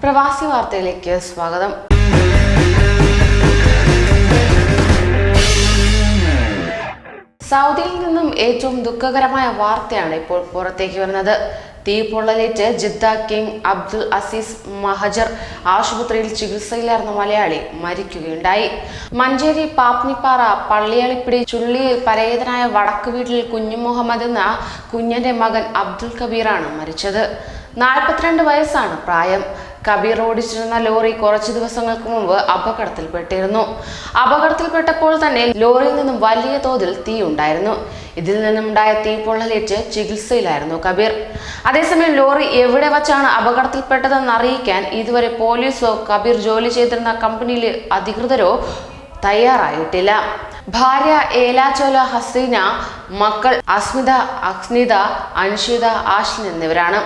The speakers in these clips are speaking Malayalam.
പ്രവാസി വാർത്തയിലേക്ക് സ്വാഗതം. സൗദിയിൽ നിന്നും ഏറ്റവും ദുഃഖകരമായ വാർത്തയാണ് ഇപ്പോൾ പുറത്തേക്ക് വരുന്നത്. തീപ്പൊള്ളലേറ്റ് Jeddah King Abdul Aziz Mahjar ആശുപത്രിയിൽ ചികിത്സയിലായിരുന്ന മലയാളി മരിക്കുകയുണ്ടായി. മഞ്ചേരി പാപ്നിപ്പാറ പള്ളിയളിപ്പിടി ചുള്ളിയിൽ പരേതനായ വടക്ക് വീട്ടിൽ കുഞ്ഞു മുഹമ്മദ് എന്ന കുഞ്ഞന്റെ മകൻ അബ്ദുൽ കബീറാണ് മരിച്ചത്. നാൽപ്പത്തിരണ്ട് വയസ്സാണ് പ്രായം. കബീർ ഓടിച്ചിരുന്ന ലോറി കുറച്ചു ദിവസങ്ങൾക്ക് മുമ്പ് അപകടത്തിൽപ്പെട്ടിരുന്നു. അപകടത്തിൽപ്പെട്ടപ്പോൾ തന്നെ ലോറിയിൽ നിന്നും വലിയ തോതിൽ തീ ഉണ്ടായിരുന്നു. ഇതിൽ നിന്നുണ്ടായ തീപ്പൊള്ളലേറ്റ് ചികിത്സയിലായിരുന്നു കബീർ. അതേസമയം ലോറി എവിടെ വച്ചാണ് അപകടത്തിൽപ്പെട്ടതെന്ന് അറിയിക്കാൻ ഇതുവരെ പോലീസോ കബീർ ജോലി ചെയ്തിരുന്ന കമ്പനിയിലെ അധികൃതരോ തയ്യാറായിട്ടില്ല. ഭാര്യ ഏലാചോല ഹസീന മക്കൾ അസ്മിത അഗ്നിത അൻഷിത ആഷ്ലിൻ എന്നിവരാണ്.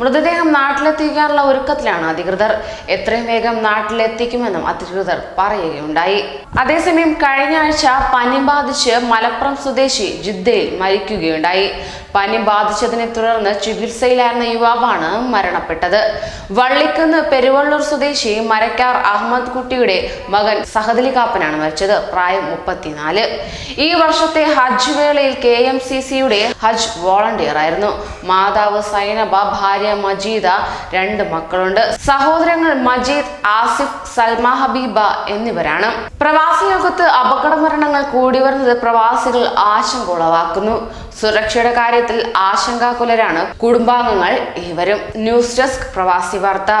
മൃതദേഹം നാട്ടിലെത്തിക്കാനുള്ള ഒരുക്കത്തിലാണ് അധികൃതർ. എത്രയും വേഗം നാട്ടിലെത്തിക്കുമെന്നും അധികൃതർ പറയുകയുണ്ടായി. അതേസമയം കഴിഞ്ഞ ആഴ്ച പനി ബാധിച്ച് മലപ്പുറം സ്വദേശി ജിദ്ദയിൽ മരിക്കുകയുണ്ടായി. പനി ബാധിച്ചതിനെ തുടർന്ന് ചികിത്സയിലായിരുന്ന യുവാവാണ് മരണപ്പെട്ടത്. വള്ളിക്കുന്ന് പെരുവള്ളൂർ സ്വദേശി മരക്കാർ അഹമ്മദ് കുട്ടിയുടെ മകൻ സഹദലി കാപ്പനാണ് മരിച്ചത്. പ്രായം മുപ്പത്തിനാല് ഈ വർഷത്തെ ഹജ്ജ് വേളയിൽ കെ എം സി സിയുടെ ഹജ്ജ് വോളണ്ടിയർ ആയിരുന്നു. മാതാവ് സൈനബ ഭാര്യ മജീദ രണ്ട് മക്കളുണ്ട്. സഹോദരങ്ങൾ മജീദ് ആസിഫ് സൽമ ഹബീബ എന്നിവരാണ്. പ്രവാസി ലോകത്ത് അപകട മരണങ്ങൾ കൂടി വരുന്നത് പ്രവാസികൾ ആശങ്ക ഉളവാക്കുന്നു സുരക്ഷയുടെ കാര്യത്തിൽ ആശങ്കാകുലരാണ് കുടുംബാംഗങ്ങൾ ഇവരും ന്യൂസ് ഡെസ്ക് പ്രവാസി വാർത്ത.